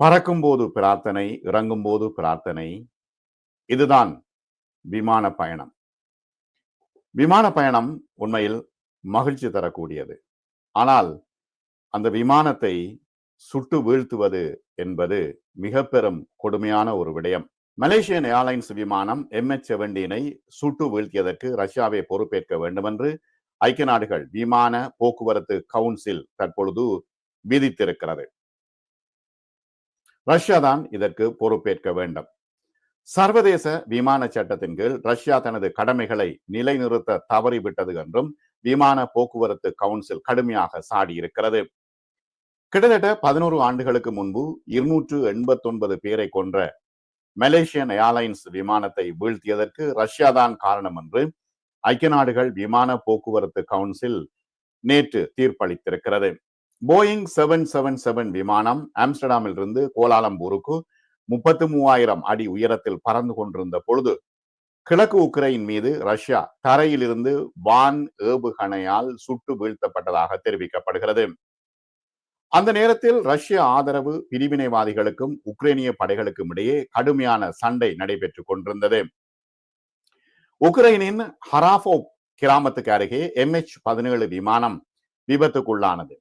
பறக்கும் போது பிரார்த்தனை இறங்கும் போது பிரார்த்தனை. இதுதான் விமான பயணம். விமான பயணம் உண்மையில் மகிழ்ச்சி தரக்கூடியது. ஆனால் அந்த விமானத்தை சுட்டு வீழ்த்துவது என்பது மிக பெரும் கொடுமையான ஒரு விடயம். மலேசியன் ஏர்லைன்ஸ் விமானம் எம்எச் செவன்டீனை சுட்டு வீழ்த்தியதற்கு ரஷ்யாவை பொறுப்பேற்க வேண்டும் என்று ஐக்கிய நாடுகள் விமான போக்குவரத்து கவுன்சில் தற்பொழுது விதித்திருக்கிறது. ரஷ்யா தான் இதற்கு பொறுப்பேற்க வேண்டும். சர்வதேச விமான சட்டத்தின் கீழ் ரஷ்யா தனது கடமைகளை நிலைநிறுத்த தவறிவிட்டது என்றும் விமான போக்குவரத்து கவுன்சில் கடுமையாக சாடியிருக்கிறது. கிட்டத்தட்ட பதினோரு ஆண்டுகளுக்கு முன்பு இருநூற்று எண்பத்தொன்பது பேரை கொன்ற மலேசியன் ஏர்லைன்ஸ் விமானத்தை வீழ்த்தியதற்கு ரஷ்யா தான் காரணம் என்று ஐக்கிய நாடுகள் விமான போக்குவரத்து கவுன்சில் நேற்று தீர்ப்பளித்திருக்கிறது. போயிங் செவன் செவன் செவன் விமானம் ஆம்ஸ்டர்டாமில் இருந்து கோலாலம்பூருக்கு முப்பத்து மூவாயிரம் அடி உயரத்தில் பறந்து கொண்டிருந்த பொழுது கிழக்கு உக்ரைன் மீது ரஷ்யா தரையிலிருந்து வான் ஏவுகணையால் சுட்டு வீழ்த்தப்பட்டதாக தெரிவிக்கப்படுகிறது. அந்த நேரத்தில் ரஷ்ய ஆதரவு பிரிவினைவாதிகளுக்கும் உக்ரைனிய படைகளுக்கும் இடையே கடுமையான சண்டை நடைபெற்றுக் கொண்டிருந்தது. உக்ரைனின் ஹராஃபோ கிராமத்துக்கு அருகே எம்ஹெச் பதினேழு விமானம் விபத்துக்குள்ளானது.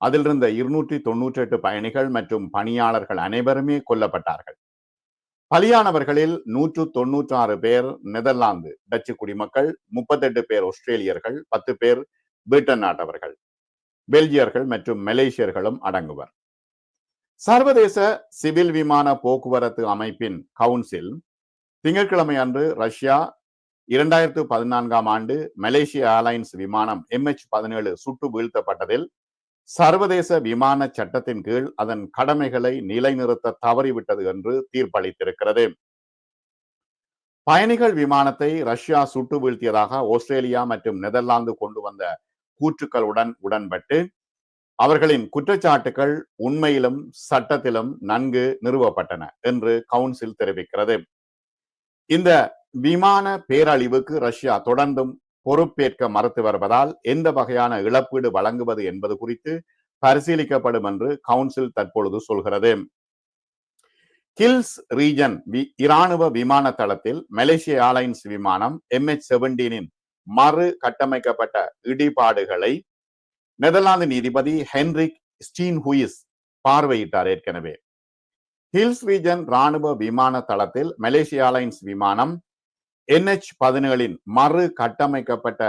அதில் இருந்த இருநூற்றி தொன்னூற்றி எட்டு பயணிகள் மற்றும் பணியாளர்கள் அனைவருமே கொல்லப்பட்டார்கள். பலியானவர்களில் நூற்று தொன்னூற்றி ஆறு பேர் நெதர்லாந்து டச்சு குடிமக்கள் முப்பத்தெட்டு பேர் ஆஸ்திரேலியர்கள் பத்து பேர் பிரிட்டன் நாட்டவர்கள் பெல்ஜியர்கள் மற்றும் மலேசியர்களும் அடங்குவர். சர்வதேச சிவில் விமான போக்குவரத்து அமைப்பின் கவுன்சில் திங்கட்கிழமை அன்று ரஷ்யா இரண்டாயிரத்து பதினான்காம் ஆண்டு மலேசிய ஏர்லைன்ஸ் விமானம் எம்எச் பதினேழு சுட்டு வீழ்த்தப்பட்டதில் சர்வதேச விமான சட்டத்தின் கீழ் அதன் கடமைகளை நிலைநிறுத்த தவறிவிட்டது என்று தீர்ப்பளித்திருக்கிறது. பயணிகள் விமானத்தை ரஷ்யா சுட்டு வீழ்த்தியதாக ஆஸ்திரேலியா மற்றும் நெதர்லாந்து கொண்டு வந்த கூற்றுக்களுடன் உடன்பட்டு அவர்களின் குற்றச்சாட்டுகள் உண்மையிலும் சட்டத்திலும் நன்கு நிறுவப்பட்டன என்று கவுன்சில் தெரிவிக்கிறது. இந்த விமான பேரழிவுக்கு ரஷ்யா தொடர்ந்தும் பொறுப்பேற்க மறுத்து வருவதால் எந்த வகையான இழப்பீடு வழங்குவது என்பது குறித்து பரிசீலிக்கப்படும் என்று கவுன்சில் தற்பொழுது சொல்கிறது. கில்ஸ் ரீஜன் இராணுவ விமான தளத்தில் மலேசிய ஏர்லைன்ஸ் விமானம் எம்எச் செவன்டீனின் மறு கட்டமைக்கப்பட்ட இடிபாடுகளை நெதர்லாந்து நீதிபதி ஹென்ரிக் ஸ்டீன் ஹூயிஸ் பார்வையிட்டார் ஏற்கனவே. ஹில்ஸ் ரீஜன் ராணுவ விமான தளத்தில் மலேசிய ஏர்லைன்ஸ் விமானம் என்ஹெச் பதினேழின் மறு கட்டமைக்கப்பட்ட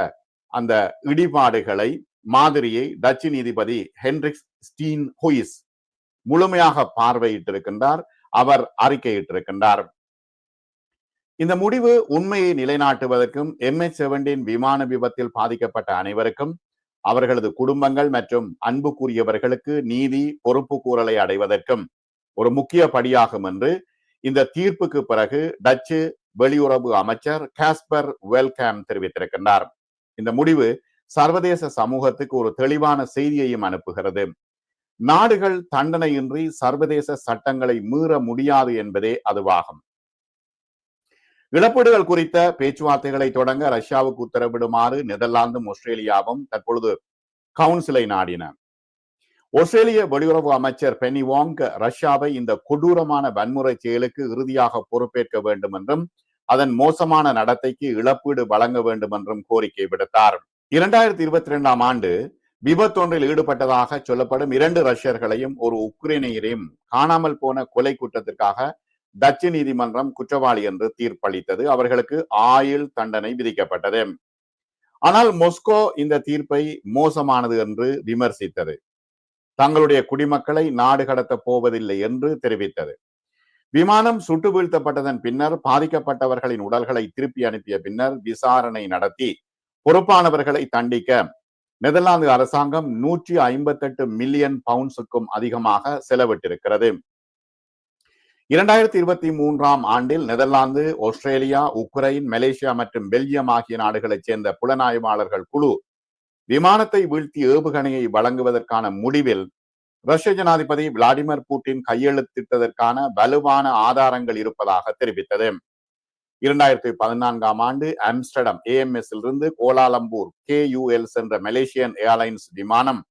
அந்த இடிபாடுகளை மாதிரியை டச்சு நீதிபதி ஹென்ரிக்ஸ் ஸ்டீன் ஹுயிஸ் முழுமையாக பார்வையிட்டிருக்கின்றார் அவர் அறிக்கையிட்டிருக்கின்றார். இந்த முடிவு உண்மையை நிலைநாட்டுவதற்கும் எம்எச் செவன்டீன் விமான விபத்தில் பாதிக்கப்பட்ட அனைவருக்கும் அவர்களது குடும்பங்கள் மற்றும் அன்புக்குரியவர்களுக்கு நீதி பொறுப்பு கூறலை அடைவதற்கும் ஒரு முக்கிய படியாகும் என்று இந்த தீர்ப்புக்கு பிறகு டச்சு வெளியுறவு அமைச்சர் காஸ்பர் வெல்கேம் தெரிவித்திருக்கின்றார். இந்த முடிவு சர்வதேச சமூகத்துக்கு ஒரு தெளிவான செய்தியையும் அனுப்புகிறது. நாடுகள் தண்டனையின்றி சர்வதேச சட்டங்களை மீற முடியாது என்பதே அதுவாகும். இழப்பீடுகள் குறித்த பேச்சுவார்த்தைகளை தொடங்க ரஷ்யாவுக்கு உத்தரவிடுமாறு நெதர்லாந்தும் ஆஸ்திரேலியாவும் தற்பொழுது கவுன்சிலை நாடின. ஆஸ்திரேலிய வெளியுறவு அமைச்சர் பெனி வாங் ரஷ்யாவை இந்த கொடூரமான வன்முறை செயலுக்கு இறுதியாக பொறுப்பேற்க வேண்டும் என்றும் அதன் மோசமான நடத்தைக்கு இழப்பீடு வழங்க வேண்டும் என்றும் கோரிக்கை விடுத்தார். இரண்டாயிரத்தி இருபத்தி இரண்டாம் ஆண்டு விபத்தொன்றில் ஈடுபட்டதாக சொல்லப்படும் இரண்டு ரஷ்யர்களையும் ஒரு உக்ரைனியரையும் காணாமல் போன கொலை குற்றத்திற்காக டச்சு நீதிமன்றம் குற்றவாளி என்று தீர்ப்பளித்தது. அவர்களுக்கு ஆயுள் தண்டனை விதிக்கப்பட்டது. ஆனால் மொஸ்கோ இந்த தீர்ப்பை மோசமானது என்று விமர்சித்தது. தங்களுடைய குடிமக்களை நாடு கடத்த போவதில்லை என்று தெரிவித்தது. விமானம் சுட்டு வீழ்த்தப்பட்டதன் பின்னர் பாதிக்கப்பட்டவர்களின் உடல்களை திருப்பி அனுப்பிய பின்னர் விசாரணை நடத்தி பொறுப்பானவர்களை தண்டிக்க நெதர்லாந்து அரசாங்கம் நூற்றி ஐம்பத்தெட்டு மில்லியன் பவுண்ட்ஸுக்கும் அதிகமாக செலவிட்டிருக்கிறது. இரண்டாயிரத்தி இருபத்தி மூன்றாம் ஆண்டில் நெதர்லாந்து ஆஸ்திரேலியா உக்ரைன் மலேசியா மற்றும் பெல்ஜியம் ஆகிய நாடுகளைச் சேர்ந்த புலனாய்வாளர்கள் குழு விமானத்தை வீழ்த்தி ஏவுகணையை வழங்குவதற்கான முடிவில் ரஷ்ய ஜனாதிபதி விளாடிமிர் புட்டின் கையெழுத்திட்டதற்கான வலுவான ஆதாரங்கள் இருப்பதாக தெரிவித்தது. இரண்டாயிரத்தி பதினான்காம் ஆண்டு ஆம்ஸ்டர்டம் ஏஎம்எஸ் இருந்து கோலாலம்பூர் கே யூஎல் சென்ற மலேசியன் ஏர்லைன்ஸ் விமானம்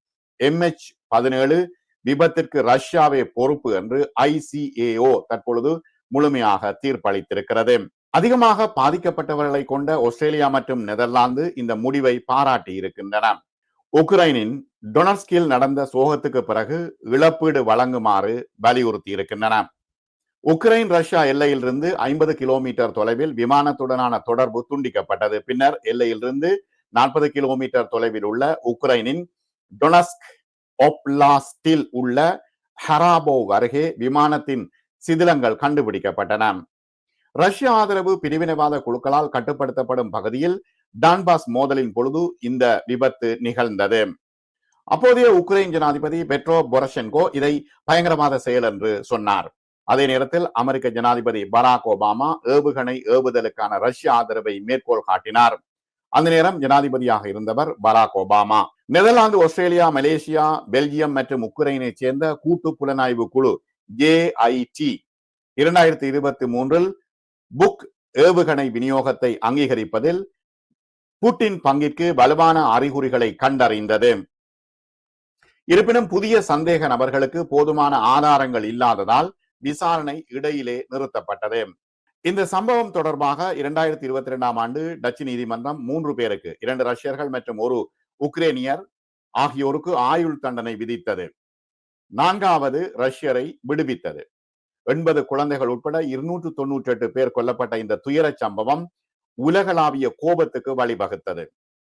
எம்ஹெச் பதினேழு விபத்திற்கு ரஷ்யாவே பொறுப்பு என்று ஐசிஏஓ தற்பொழுது முழுமையாக தீர்ப்பளித்திருக்கிறது. அதிகமாக பாதிக்கப்பட்டவர்களை கொண்ட ஆஸ்திரேலியா மற்றும் நெதர்லாந்து இந்த முடிவை பாராட்டி இருக்கின்றன. உக்ரைனின் டொனஸ்கில் நடந்த சோகத்துக்கு பிறகு இழப்பீடு வழங்குமாறு வலியுறுத்தி இருக்கின்றன. உக்ரைன் ரஷ்யா எல்லையிலிருந்து ஐம்பது கிலோமீட்டர் தொலைவில் விமானத்துடனான தொடர்பு துண்டிக்கப்பட்டது. பின்னர் எல்லையிலிருந்து நாற்பது கிலோமீட்டர் தொலைவில் உள்ள உக்ரைனின் டொனஸ்க் ஒப்லாஸ்டில் உள்ள ஹராபோவ் அருகே விமானத்தின் சிதிலங்கள் கண்டுபிடிக்கப்பட்டன. ரஷ்ய ஆதரவு பிரிவினைவாத குழுக்களால் கட்டுப்படுத்தப்படும் பகுதியில் டான்பாஸ் மோதலின் பொழுது இந்த விபத்து நிகழ்ந்தது. அப்போதைய உக்ரைன் ஜனாதிபதி பெட்ரோ பொரஷென்கோ இதை பயங்கரவாத செயல் என்று சொன்னார். அதே நேரத்தில் அமெரிக்க ஜனாதிபதி பராக் ஒபாமா ஏவுகணை ஏவுதலுக்கான ரஷ்ய ஆதரவை மேற்கோள் காட்டினார். அந்த நேரம் ஜனாதிபதியாக இருந்தவர் Barack Obama. Netherlands Australia Malaysia Belgium மற்றும் உக்ரைனை சேர்ந்த கூட்டு புலனாய்வு குழு ஜேஐடி இரண்டாயிரத்தி இருபத்தி மூன்றில் புக் ஏவுகணை விநியோகத்தை அங்கீகரிப்பதில் புட்டின் பங்கிற்கு வலுவான அறிகுறிகளை கண்டறிந்தது. இருப்பினும் புதிய சந்தேக நபர்களுக்கு போதுமான ஆதாரங்கள் இல்லாததால் விசாரணை இடையிலே நிறுத்தப்பட்டது. இந்த சம்பவம் தொடர்பாக இரண்டாயிரத்தி இருபத்தி இரண்டாம் ஆண்டு டச்சு நீதிமன்றம் மூன்று பேருக்கு இரண்டு ரஷ்யர்கள் மற்றும் ஒரு உக்ரேனியர் ஆகியோருக்கு ஆயுள் தண்டனை விதித்தது. நான்காவது ரஷ்யரை விடுவித்தது. எண்பது குழந்தைகள் உட்பட இருநூற்று தொன்னூற்றி எட்டு பேர் கொல்லப்பட்ட இந்த துயரச் சம்பவம் உலகளாவிய கோபத்துக்கு வழிவகுத்தது.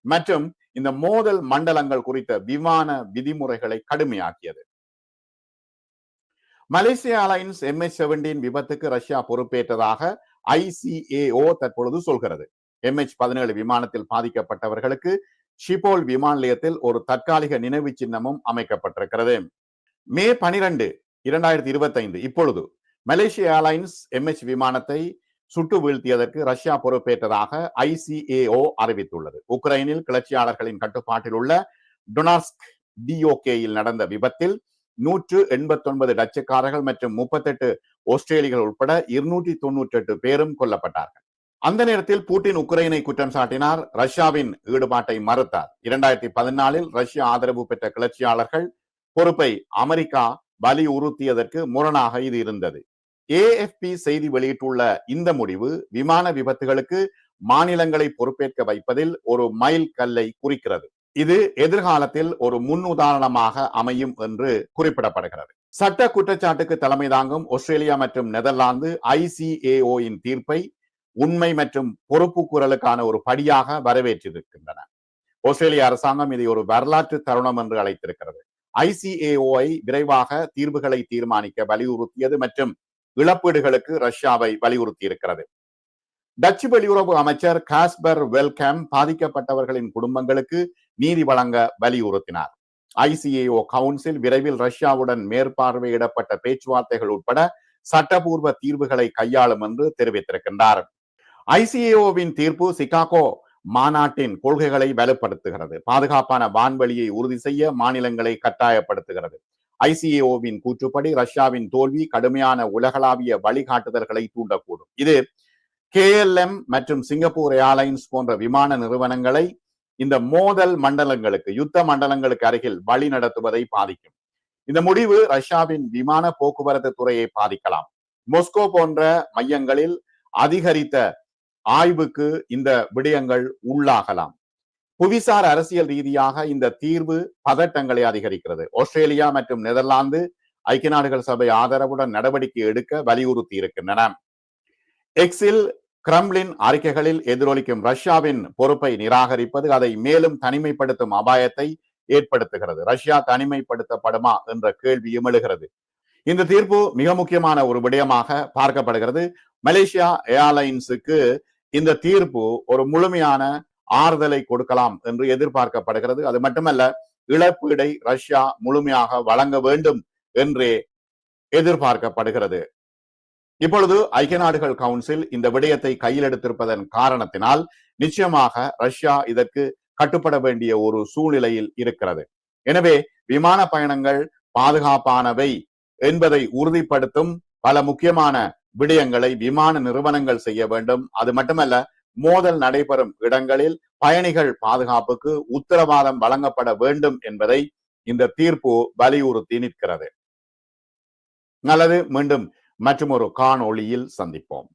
மற்றும் இந்த மோதல் மண்டலங்கள் குறித்த விமான விதிமுறைகளை கடுமையாக்கியது. மலேசியா அலைன்ஸ் எம்எஸ் செவன்டீன் விபத்துக்கு ரஷ்யா பொறுப்பேற்றதாக ஐசிஏஓ தற்பொழுது சொல்கிறது. எம்எச் பதினேழு விமானத்தில் பாதிக்கப்பட்டவர்களுக்கு ஷிபோல் விமான நிலையத்தில் ஒரு தற்காலிக நினைவு சின்னமும் அமைக்கப்பட்டிருக்கிறது. மே பனிரெண்டு இரண்டாயிரத்தி இருபத்தி ஐந்து இப்பொழுது மலேசிய ஏர்லைன்ஸ் எம்எச் விமானத்தை சுட்டு வீழ்த்தியதற்கு ரஷ்யா பொறுப்பேற்றதாக ஐசிஏஓ அறிவித்துள்ளது. உக்ரைனில் கிளர்ச்சியாளர்களின் கட்டுப்பாட்டில் உள்ள டொனாஸ்க் டிஓகேயில் நடந்த விபத்தில் நூற்று எண்பத்தி ஒன்பது டச்சுக்காரர்கள் மற்றும் முப்பத்தெட்டு ஆஸ்திரேலியர்கள் உட்பட இருநூற்றி தொன்னூற்றி எட்டு பேரும் கொல்லப்பட்டார்கள். அந்த நேரத்தில் பூட்டின் உக்ரைனை குற்றம் சாட்டினார். ரஷ்யாவின் ஈடுபாட்டை மறுத்தார். இரண்டாயிரத்தி பதினாலில் ரஷ்யா ஆதரவு பெற்ற கிளர்ச்சியாளர்கள் பொறுப்பை அமெரிக்கா வலியுறுத்தியதற்கு முரணாக இது இருந்தது. ஏஎஃப்பி செய்தி வெளியிட்டுள்ள இந்த முடிவு விமான விபத்துகளுக்கு மாநிலங்களை பொறுப்பேற்க வைப்பதில் ஒரு மைல் கல்லை குறிக்கிறது. இது எதிர்காலத்தில் ஒரு முன் உதாரணமாக அமையும் என்று குறிப்பிடப்படுகிறது. சட்ட குற்றச்சாட்டுக்கு தலைமை தாங்கும் ஆஸ்திரேலியா மற்றும் நெதர்லாந்து ஐசிஏஓயின் தீர்ப்பை உண்மை மற்றும் பொறுப்பு குரலுக்கான ஒரு படியாக வரவேற்றிருக்கின்றன. ஆஸ்திரேலிய அரசாங்கம் இதை ஒரு வரலாற்று தருணம் என்று அழைத்திருக்கிறது. ஐசிஏஓஐ விரைவாக தீர்வுகளை தீர்மானிக்க வலியுறுத்தியது மற்றும் இழப்பீடுகளுக்கு ரஷ்யாவை வலியுறுத்தி இருக்கிறது டச்சு வெளியுறவு அமைச்சர் காஸ்பர் வெல்கேம் பாதிக்கப்பட்டவர்களின் குடும்பங்களுக்கு நீதி வழங்க வலியுறுத்தினார். ஐசிஏஓ கவுன்சில் விரைவில் ரஷ்யாவுடன் மேற்பார்வையிடப்பட்ட பேச்சுவார்த்தைகள் உட்பட சட்டபூர்வ தீர்வுகளை கையாளும் என்று தெரிவித்திருக்கின்றார். ஐசிஏஓவின் தீர்ப்பு சிகாகோ மாநாட்டின் கொள்கைகளை வலுப்படுத்துகிறது. பாதுகாப்பான வான்வெளியை உறுதி செய்ய மாநிலங்களை கட்டாயப்படுத்துகிறது. ஐசிஏஓவின் கூற்றுப்படி ரஷ்யாவின் தோல்வி கடுமையான உலகளாவிய வழிகாட்டுதல்களை தூண்டக்கூடும். இது கேஎல்எம் மற்றும் சிங்கப்பூர் ஏர்லைன்ஸ் போன்ற விமான நிறுவனங்களை இந்த மோதல் மண்டலங்களுக்கு யுத்த மண்டலங்களுக்கு அருகில் வழி நடத்துவதை பாதிக்கும். இந்த முடிவு ரஷ்யாவின் விமான போக்குவரத்து துறையை பாதிக்கலாம். மொஸ்கோ போன்ற மையங்களில் அதிகரித்த ஆய்வுக்கு இந்த விடயங்கள் உள்ளாகலாம். புவிசார் அரசியல் ரீதியாக இந்த தீர்வு பதட்டங்களை அதிகரிக்கிறது. ஆஸ்திரேலியா மற்றும் நெதர்லாந்து ஐக்கிய நாடுகள் சபை ஆதரவுடன் நடவடிக்கை எடுக்க வலியுறுத்தி இருக்கின்றன. எக்ஸில் கிரம்லின் அறிக்கைகளில் எதிரொலிக்கும் ரஷ்யாவின் பொறுப்பை நிராகரிப்பது அதை மேலும் தனிமைப்படுத்தும் அபாயத்தை ஏற்படுத்துகிறது. ரஷ்யா தனிமைப்படுத்தப்படுமா என்ற கேள்வியும் எழுகிறது. இந்த தீர்ப்பு மிக முக்கியமான ஒரு விடயமாக பார்க்கப்படுகிறது. மலேசியா ஏர்லைன்ஸுக்கு இந்த தீர்ப்பு ஒரு முழுமையான ஆறுதலை கொடுக்கலாம் என்று எதிர்பார்க்கப்படுகிறது. அது மட்டுமல்ல இழப்பீடை ரஷ்யா முழுமையாக வழங்க வேண்டும் என்றே எதிர்பார்க்கப்படுகிறது. இப்பொழுது ஐக்கிய நாடுகள் கவுன்சில் இந்த விடயத்தை கையில் எடுத்திருப்பதன் காரணத்தினால் நிச்சயமாக ரஷ்யா இதற்கு கட்டுப்பட வேண்டிய ஒரு சூழ்நிலையில் இருக்கிறது. எனவே விமான பயணங்கள் பாதுகாப்பானவை என்பதை உறுதிப்படுத்தும் பல முக்கியமான விடயங்களை விமான நிறுவனங்கள் செய்ய வேண்டும். அது மட்டுமல்ல மோதல் நடைபெறும் இடங்களில் பயணிகள் பாதுகாப்புக்கு உத்தரவாதம் வழங்கப்பட வேண்டும் என்பதை இந்த தீர்ப்பு வலியுறுத்தி நிற்கிறது. நல்லது மீண்டும் மற்றும் ஒரு காணொளியில் சந்திப்போம்.